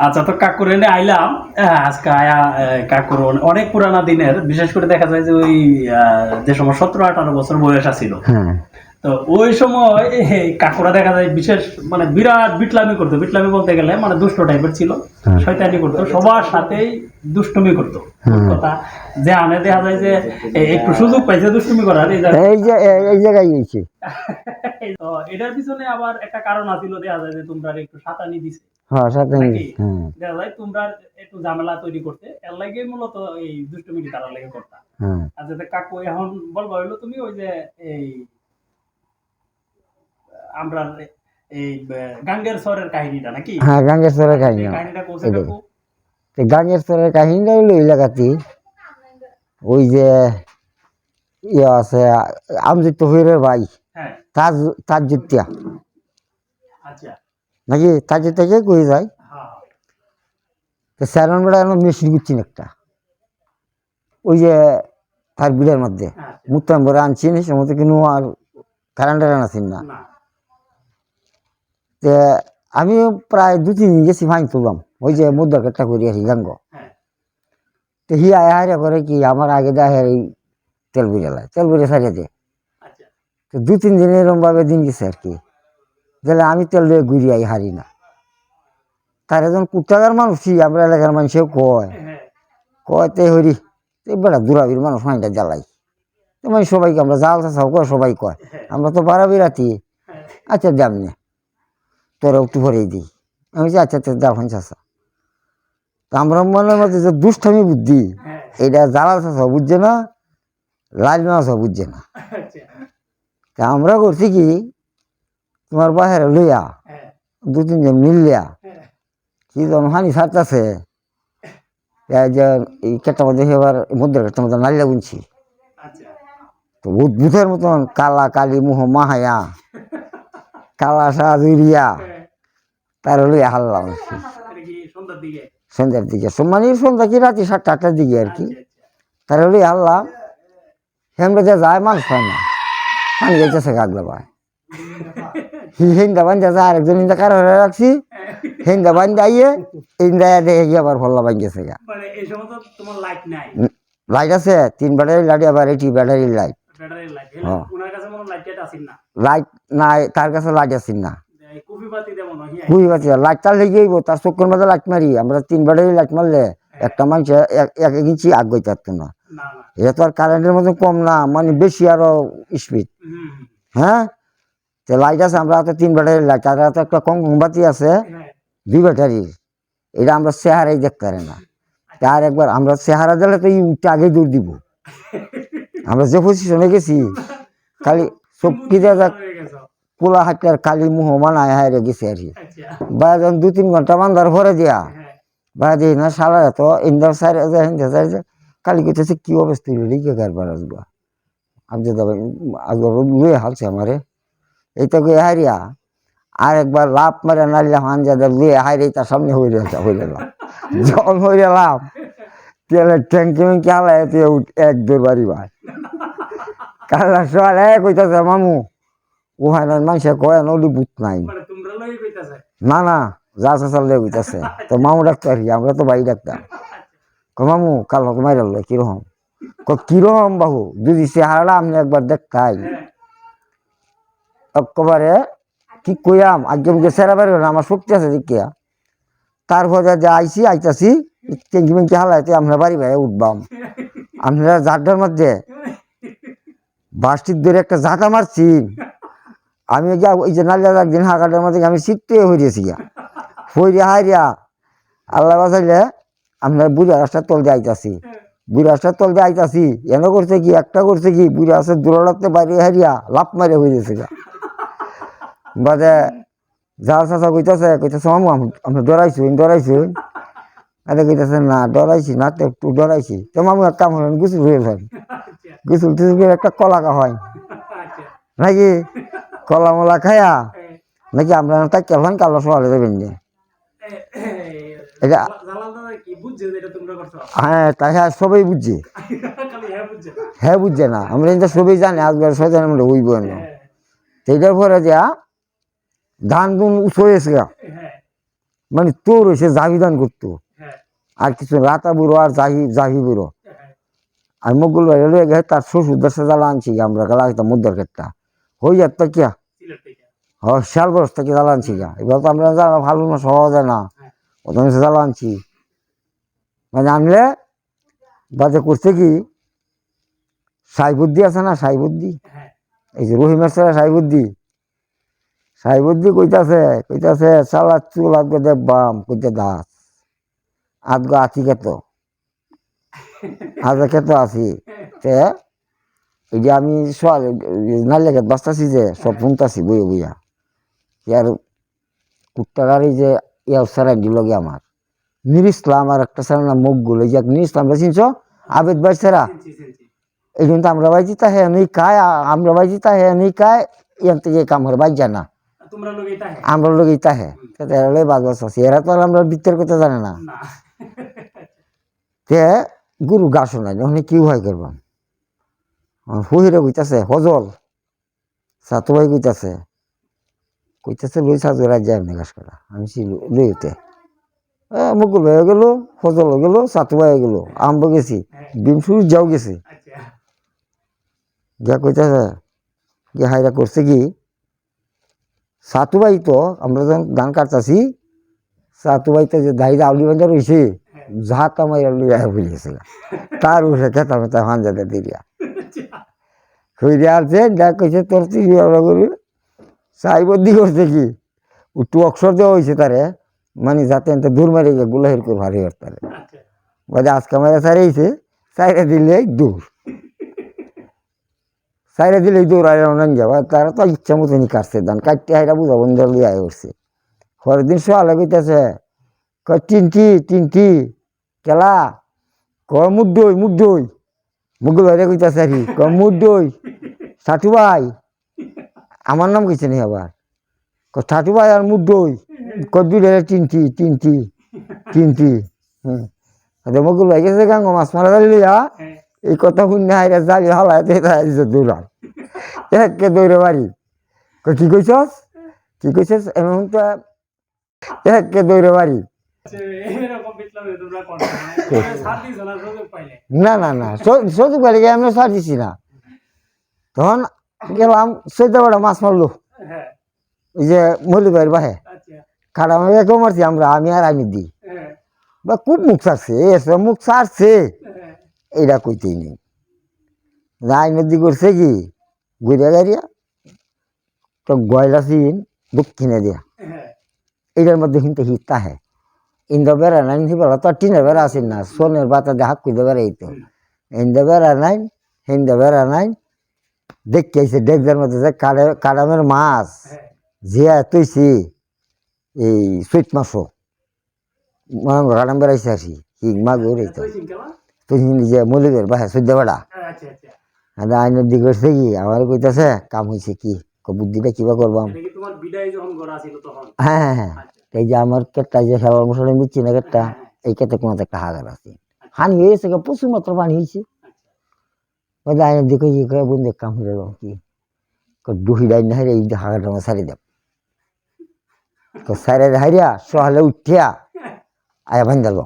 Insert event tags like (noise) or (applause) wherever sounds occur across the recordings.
আচ্ছা তো কাকুর এনে আইলাম আজকে আয়া কাকুর অনেক পুরানা দিনের বিশেষ করে দেখা যায় যে ওই যে সময় সতেরো আঠারো বছর বয়স আছিল। তো ওই সময় কাকুরা দেখা যায় বিশেষ মানে বিরাট বিটলামি করতো। বিটলামি বলতে গেলে মানে দুষ্ট টাইপের ছিল। শয়তানি করতো। সবার সাথেই দুষ্টুমি করতো। কথা যে আনে দেখা যায় যে একটু সুযোগ পাইছে দুষ্টুমি করার এই জায়গায়। এই (laughs) এটার পিছনে আবার একটা কারণ আছিল দেখা যায় যে তোমরা একটু সাতানি দিছে। হ্যাঁ সাথে হ্যাঁ। তোমরা একটু ঝামেলা তৈরি করতে এর লাগে মূলত এই দুষ্টুমিটি তারা লেগে করতা। হ্যাঁ। আর যাতে কাকু এখন বলব হইল তুমি ওই যে এই আমরা এই গাঙ্গের স্বরের কাহিনীটা নাকি? হ্যাঁ কাহিনী কাহিনীটা কোসে কাকু তো গাঙ্গেশ্বরের কাহিনীটা হলো এলাকাতে ওই যে ইয়ে আছে আমজিত হইরের ভাই হ্যাঁ। তাজ তাজুতিয়া আচ্ছা। নাকি তাজুতিয়াকে কই যায়? হ্যাঁ। তো স্যারন বেড়া এখন মেশিন করছেন একটা। ওই যে তার বিলের মধ্যে। আচ্ছা। মুতাম করে আনছি নি সে মতো কিন্তু আর কারেন্টের আনাছিন না। তে আমিও প্রায় দু তিন দিন গেছি ফাইন তুললাম। ওই যে মুদ্রা কেটটা করি আর গাঙ্গ। হ্যাঁ। তো হি আয়া হারিয়া করে কি আমার আগে দেয় এই তেল বুঝালায় তেল বুঝে সারিয়ে দে। আচ্ছা। তো দু তিন দিন এরকমভাবে দিন গেছে আর কি। তাহলে আমি তেল দিয়ে ঘুরি আই হারি না। তার একজন কুটাগার মানুষই আমরা এলাকার মানুষেও কয়। কয় তে হরি তে বেড়া দূরাবির মানুষ মাইনটা জ্বালাই। তো মানে সবাইকে আমরা জাল চাষাও কয় সবাই কয়। আমরা তো বাড়াবি রাতি আচ্ছা দাম নে। তোরা একটু ভরেই দিই। আমি বলছি আচ্ছা তো দাম চাষা তা আমরা মনের মধ্যে যে দুষ্টামি বুদ্ধি এটা জালাল চাষা বুঝছে না লাল মাছও বুঝছে না। আচ্ছা। তা আমরা করছি কি তোমার বাহিরে লইয়া হ্যাঁ। দু তিনজন মিললিয়া হ্যাঁ। কি হানি ছাড়তেছে। এই কেটটার মধ্যে এবার মুদ্রা কেটটার মধ্যে নালিয়া গুনছি। আচ্ছা। তো উদ্ভুতের মতন কালা কালি মুহ মাহায়া কালা সাজুরিয়া হ্যাঁ। তার লইয়া হারলাম সন্ধ্যার দিকে? মানে সন্ধ্যা কি রাতে সাতটা আটটার দিকে আর কি। আচ্ছা, আচ্ছা। তার লইয়া হারলাম হেমরে যে যায় মানুষ হয় না। পানি যাইতেছে কাকলে ভাই হিন্দা বান্ধা যায় আরেকজন হিন্দা কারও রাখছি হিন্দা বান্ধা আইয়ে ইন্দা দেখে আবার ফল্লা বাঙ্গেছে গা। এই সময় তো তোমার লাইট আছে তিন ব্যাটারি লাইট আবার এটি ব্যাটারি লাইট লাইট হ্যাঁ। নাই তার কাছে লাইট আছে না। বাতি হিয়া লাইট লেগে তার লাইট মারি আমরা তিন ব্যাটারি লাইট মারলে একটা মানুষ এক এক ইঞ্চি থাকতো না। এটা তো আর কারেন্টের মতো কম না মানে বেশি আরও স্পিড। হ্যাঁ? তো লাইট আছে আমরা তো তিন ব্যাটারি লাইট আর তো একটা কম বাতি আছে দুই ব্যাটারির এটা আমরা চেহারাই দেখতে পারি না। তার একবার আমরা চেহারা দিলে তো এই উঠে আগে দূর দিব। আমরা যে পজিশনে গেছি খালি হয়ে গেছো। পোলা হাটের কালি মুহ মানায় হাইরে গেছে আর কি। আচ্ছা। বা যখন দু তিন ঘণ্টা বান্ধার ভরে দিয়া হ্যাঁ। বা দিই না সারা এত ইন্দার সাইড হিন্দা সাইড কালি কইতেছে কি অবস্থা লিখে কারবার আসবা? আমি লুয়ে হালছে আমারে। এইটা কই হারিয়া আর একবার লাভ মারে নাইলে হানজাদা লুয়ে হাইরে তার সামনে হইলে হইলে লাভ যখন হইলে লাভ তেলে ট্যাঙ্কি মেঙ্কি হালায় তুই এক দৌড় বাড়ি ভাই। কালা সকাল এক কইতাছে মামু? ওখানে মানুষে কয় নলি বুত নাই। মানে না না যা চাচাল লে হইতাছে তো মামু ডাক্তার কি আমরা তো বাড়ি ডাক্তার। কো মামু কাল মাইরাল কীরকম ক কীরকম বাহু? যদি সে চেহারাটা আপনি একবার দেখতাই হ্যাঁ একেবারে কি কইয়াম? আজকে মুখে সেরা বের আমার শক্তি আছে দেখিয়া। তারপরে যে আইসি আইতাছি, টেঙ্কি মেঙ্কি হালাইতে আমরা বাড়ি ভাই উঠবাম। আপনারা জাড্ডার মধ্যে বাসটির ধরে একটা জাতা মারছি। আমি ওই যে নালিয়া একদিন হাঁকাটার মধ্যে আমি শীতে হইয়াছি গিয়া। হইয়া হাইরিয়া আল্লাহ বাঁচাইলে আপনার বুড়ি রাস্তার তল দিয়ে আইতাছি। বুড়ি রাস্তার তল দিয়ে আইতাছি। এনে করছে কি, একটা করছে কি, বুড়ি রাস্তার দূরলাতে বাইরে হারিয়া লাভ মারে হইয়াছে গা বাদে জাল চাচা কইতাছে কইতাছে মামু আম- ডরাইছো ডরাইছো। আরে কইতাছে না ডরাইছি না তো একটু ডরাইছি। তো মামু এক কাম হলেন গুছল হয়ে যান। গুছল টুসুল করে একটা কলা কা হয়। আচ্ছা। নাকি? কলা মলা খায়া নাকি আমরা তাই কেমন কালো সকালে না বুঝছে যে এটা হ্যাঁ তাই হ্যাঁ সবাই বুঝছে। হ্যাঁ বুঝছে। না। হ্যাঁ বুঝছে না। আমরা সবাই জানি আজকাল সজান আমরা হইব না। হ্যাঁ। সেইটার পরে যা ধান দুন উঁচু হয়েছে। হ্যাঁ। মানে তোর এসে জাহিদান করতো। হ্যাঁ। আর কিছু রাতা বুড়ো আর জাহি জাহি বুড়ো। হ্যাঁ। আর মুগুল লয়ে গেছে তার শ্বশুর দেশে জ্বালা আনছি আমরা গেলা একটা মুদ্রার ক্ষেত্রটা হয়ে যাত কিয়া? হ শাল বরস থেকে জ্বালা আনছি গা। এবার তো আমরা জ্বালা ভালো না সহজে না। হ্যাঁ। প্রথমে সে জ্বালা আনছি। মানে আনলে বাজে করছে কি? সাই বুদ্ধি আছে না সাই বুদ্ধি? হ্যাঁ। এই যে রহিমের ছেলে বুদ্ধি কইতাছে কইতাছে, সালা চুল আজকে দেব বাম কইতে দাস। আজকে আছি কেত? আজকে কেত আছি তে? এই যে আমি নালিয়াকে বাঁচতাছি যে, সব শুনতাছি বইয়ে বইয়া। ইয়ার কুত্তাগার এই যে ইয়ার সারাই দিল গে আমার। নীর ইসলাম আর একটা সারা নাম মুখগুলো যে এক নীর ইসলাম চিনছ আবেদ ভাই সেরা এই জন্য আমরা বাইজি তা হ্যাঁ নেই আ- আমরা বাইজি তা হ্যাঁ নেই খায়, ইয়ান থেকে কাম করে বাইজা না। হ্যাঁ আমরা লোক ইতা হ্যাঁ এরা লই বাজ বাজ আছে। এরা তো আর আমরা বিত্তের কথা জানে না। তে গুরু গাছ নাই ওখানে কি হয় করবাম হুহিরে কইতাছে হজল। সাতু ভাই কইতাছে কইতাছে লই সাজু রাজ যায় এমনি গাছ করা আমি ছিল লই উঠে। মুকুল হয়ে গেল হজল হয়ে গেল সাতু ভাই গেল আম্ব গেছি ডিম শুরু যাও গেছি। আচ্ছা। যা কইতাছে যে হাইরা করছে কি? সাতু ভাই তো আমরা যখন ধান কাটতাছি সাতু ভাই যে দাইদা আউলি বান্ধা রয়েছে ঝাঁত আমার লইয়া বুঝেছিল তার উঠে খেতাম তা হাঞ্জাতে দিরিয়া খুঁজে আসছে যা কইছে তোর তুই করি সাইবদ্দি করছে কি? একটু অক্ষর দেওয়া হয়েছে তারে মানে যাতে এনতে দূর মারি গুলাহির করে ভারী তারে আচ্ছা। বাজে আজকে মারা সারাইছে সাইরে দিলে দূর। সাইরে দিলে দৌড় আয় অনেক যাবা, তারা তো ইচ্ছা মতনই কাটছে ধান কাটতে হাইরা বুঝা বন্ধ লিয়ে আয় করছে পরের দিন সোয়ালে কইতেছে কয় টিনটি টিনটি কেলা? ক মুড্ডই মুড্ডই। মুগুল ভাইরে কইতেছে আর কি ক মুড্ডই সাটু ভাই আমার নাম কইছে নি আবার? ক সাটু ভাই আর মুড্ডই। ক দুই টিনটি টিনটি টিনটি হুম। মুগুল ভাই গেছে গাঙ্গ মাছ মারা হ্যাঁ। এই কথা শুনে হাইরা জালি হালাইতে দিছে দৌড়াল একে দৌড়ে বাড়ি কি কইছস? কি কইছস? এমন তো একে দৌড়ে বাড়ি না। দিছো না সুযোগ পাইলে না না না বাড়ি গিয়ে দিছি না। তখন গেলাম সৈতে বড় মাছ মারলো। ওই যে মল্লিক ভাইয়ের বাহে। আমি একেও মারছি আমরা আমি আর আমি দিই হ্যাঁ। বা খুব মুখ ছাড়ছে এসে মুখ ছাড়ছে এইটা কইতেই নেই। রাজনীতি করছে কি? ঘুরে গাড়িয়া তো গয়লা সিন দক্ষিণে দিয়া। এটার মধ্যে কিন্তু হিতা হে ইন্দা বেড়া নাই হিবেলা তো টিনের বেড়া আসেন না, সোনের বাতা দিয়ে হাক কুইতে বেড়াই তো ইন্দা বেড়া নাইন, হিন্দা বেড়া নাইন, দেখতে আইছে ডেকদের মধ্যে যে কাড়ে, কাড়ামের মাছ। জিয়া তৈছি এই সুইট মাসও মানে কাড়াম বেড়াইছে আসি হিং মাগুর এই তুই নিজে মলিবের বাহে সদ্য বেড়া আচ্ছা আচ্ছা। আর আইনের দিকে করছে কি? আমার কইতাছে কাম হয়েছে কি? বুদ্ধিটা কিবা করবাম কি হ্যাঁ হ্যাঁ হ্যাঁ। আচ্ছা। এই যে আমার কেটটা যে খেলার মশলা দিচ্ছি না কেটটা এই কেটে কোনো একটা হাজার আছে। হানি হয়েছে প্রচুর মাত্র পানি হয়েছে। বলে আইনের দিকে ইয়ে করে বন্ধু কাম হয়ে গেল কি? ডুহি ডাই না হারিয়ে এই হাগাটা আমার সারি দেব সারে হারিয়া সহালে উঠিয়া আয়া বান্ধাল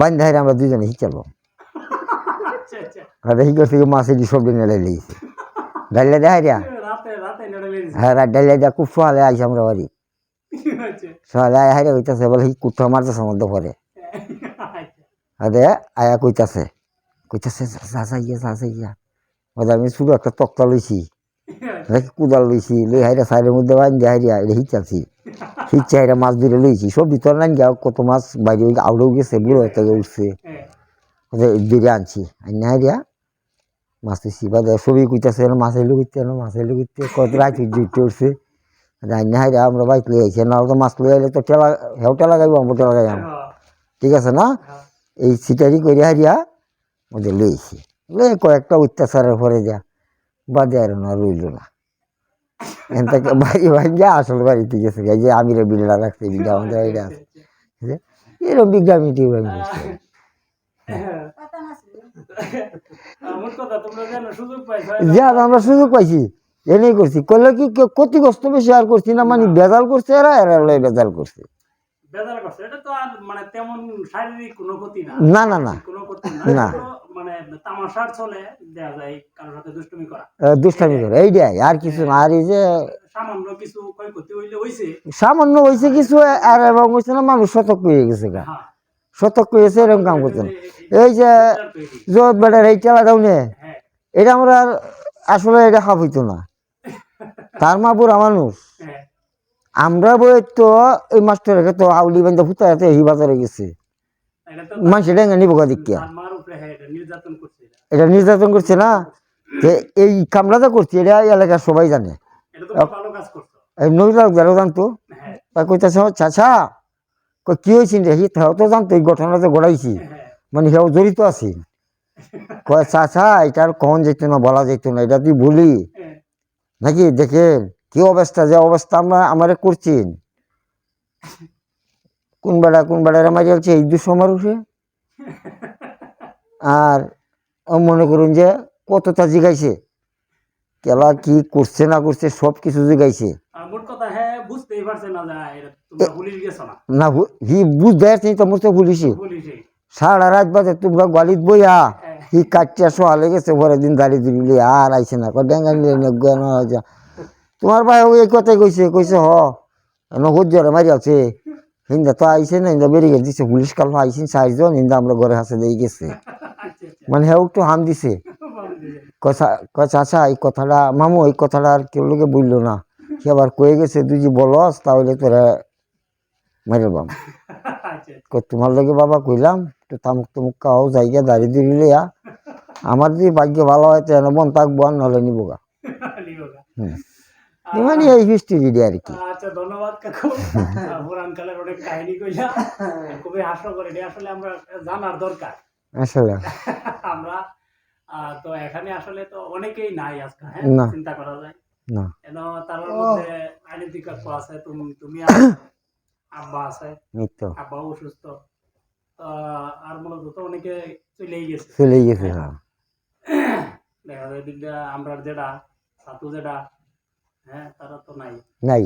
বান্ধা হারিয়ে আমরা দুজনে হিচাল আচ্ছা আচ্ছা আর দেখি করছে কি মাছ এটি সবজি নেড়ে লিয়েছে ডাইলে দেখা হারিয়া রাতে রাতে লেগেছে হ্যাঁ ডাইলে দিয়া খুব সহালে আইসে আমরা বাড়ি। সহালে আয়া হারিয়া হইতেছে বলে, এই কুত্তা মারতেছে মধ্যে পরে আচ্ছা আরে আয়া কইতাছে কইতাছে চাচা ইয়া চাচা ইয়া বলে, আমি শুধু একটা তক্তা লইছি। (laughs) কুদাল লইছি লই হাইরা সাইডের মধ্যে বাইন দিয়ে হাইরা এটা হিচাছি হিচা হাইরা মাছ ধরে লইছি সব ভিতর নাই গিয়া কত মাছ বাইরে ওই আউড়েও গেছে বুড়ো থেকে উঠছে। হ্যাঁ। ধরে আনছি আইনা হাইরা মাছ তুইছি বা ছবি কইতাছে মাছ এলো করতে মাছ এলো করতে কত রাত উঠতে উঠছে। আইনা হাইরা আমরা বাইক লই আইছি নাহলে তো মাছ লই আইলে তো টেলা হেও টেলা গাইব আমরা টেলা গাইব ঠিক আছে না? এই সিটারি করে হারিয়া ওদের লইছি। লই কয়েকটা অত্যাচারের পরে যা বাদে আর না রইল না। এন থেকে বাড়ি ভাঙ্গা আসল বাড়িতে গেছে যে আমিরে বিল্ডার রাখছে বিল্ডা আমাদের এটা আছে? এরকম বিজ্ঞানী মোট পাইছো যা আমরা সুযোগ পাইছি এনেই করছি। করলে কি ক্ষতিগ্রস্ত বেশি আর করছি না মানে বেজাল করছে এরা এরা বেজাল করছে। বেজার করছে এটা তো আর মানে তেমন শারীরিক কোনো ক্ষতি না। না না না। কোনো ক্ষতি না। মানে তামাশার চলে দেখা যায় কারোর সাথে দুষ্টুমি করা। দুষ্টামি করে এইটাই। আর কিছু না। আর এই যে সামান্য কিছু ক্ষয়ক্ষতি হইলে হইছে। সামান্য হয়েছে কিছু আর এবং হয়েছে না মানুষ সতর্ক হয়ে গেছে গা। হ্যাঁ। সতর্ক হয়েছে এরকম কাম করছে না। এই- যে। জোর বেটার এই টেলা ডাউনে হ্যাঁ। এটা আমরা আর আসলে এটা খাপ হইতো না। (laughs) তার মা বুড়া মানুষ। হ্যাঁ। আমরা বই তো এই মাস্টারকে তো আউলি বান্ধা ফুটা এতে হি বাজারে গেছে। এটা মানুষ ডেঙ্গা নিব দেখিয়া। হ্যাঁ এটা নির্যাতন করছে এটা। এটা না? যে এই কামড়াটা করছে এটা এই এলাকার সবাই জানে। এটা নইলাম যারা জানতো। হ্যাঁ। তা কইতাছে "ও চাচা কই কি হয়েছে রে? হি তাও তো জানতো এই ঘটনাটা ঘটাইছি। হ্যাঁ মানে সেও জড়িত আছি। (laughs) কয় চাচা এটা আর কখন যেত না বলা যেত না এটা তুই বলি। হ্যাঁ। নাকি দেখেন কি অবস্থা? যে অবস্থা আমরা আমারে করছেন কোন বেড়া কোন বেড়ারে মারি আছে এই দুশো মানুষে আর মনে করুন যে কতটা জিগাইছে। কেলা কি করছে না করছে সব কিছু জিগাইছে। হ্যাঁ না তোমরা হি বুঝতে পারছি তো মরতে বলিছি পুলিশে সারা রাত বাজে তোমরা গালিত বইয়া হ্যাঁ। হি কাটিয়া সোয়ালে গেছে পরের দিন দাঁড়িয়ে দিলি আর আইছে না। ডেঙ্গা নিলে নেগুয়া না যা। তোমার ভাই ওই কথাই কইছে কইছে হ নগদ জ্বরে মারি আছে হিন্দা তো আইছে না হিন্দা বেরিয়ে দিছে পুলিশ কাল আইছেন চারজন হিন্দা আমরা ঘরে হাসে দিয়ে গেছে। মানে হেও একটু হাম দিছে। আচ্ছা এই কথাটা মামু এই কথাটা আর কেউ লোকে বলল না। সে আবার কয়ে গেছে তুই যে বলস তাহলে তোরা মেরে বাম। তোমার লগে বাবা কইলাম তো তামুক তুমুক কাও জায়গা দাঁড়িয়ে দিলে আমার যদি ভাগ্য ভালো হয় তাহলে মন থাকব আর নাহলে নিবো নিবোগা। হুম। মানে এই হিস্ট্রি দিয়ে আর কি। আচ্ছা ধন্যবাদ কাকু। (laughs) কালের অনেক কাহিনী কইলা। খুবই হাস্যকর এটা আসলে আমরা জানার দরকার। আসলে। (laughs) আমরা তো এখানে আসলে তো অনেকেই নাই আজকে হ্যাঁ? চিন্তা করা যায়। না। কেন? তার মধ্যে কাকু আছে তুমি তুমি আব্বা আছে। আব্বাও অসুস্থ। আর মূলত তো অনেকে চলেই গেছে। চলে গেছে হ্যাঁ। দেখা যায় আমরা যেটা সাতু যেটা হ্যাঁ তারা তো নাই। নাই।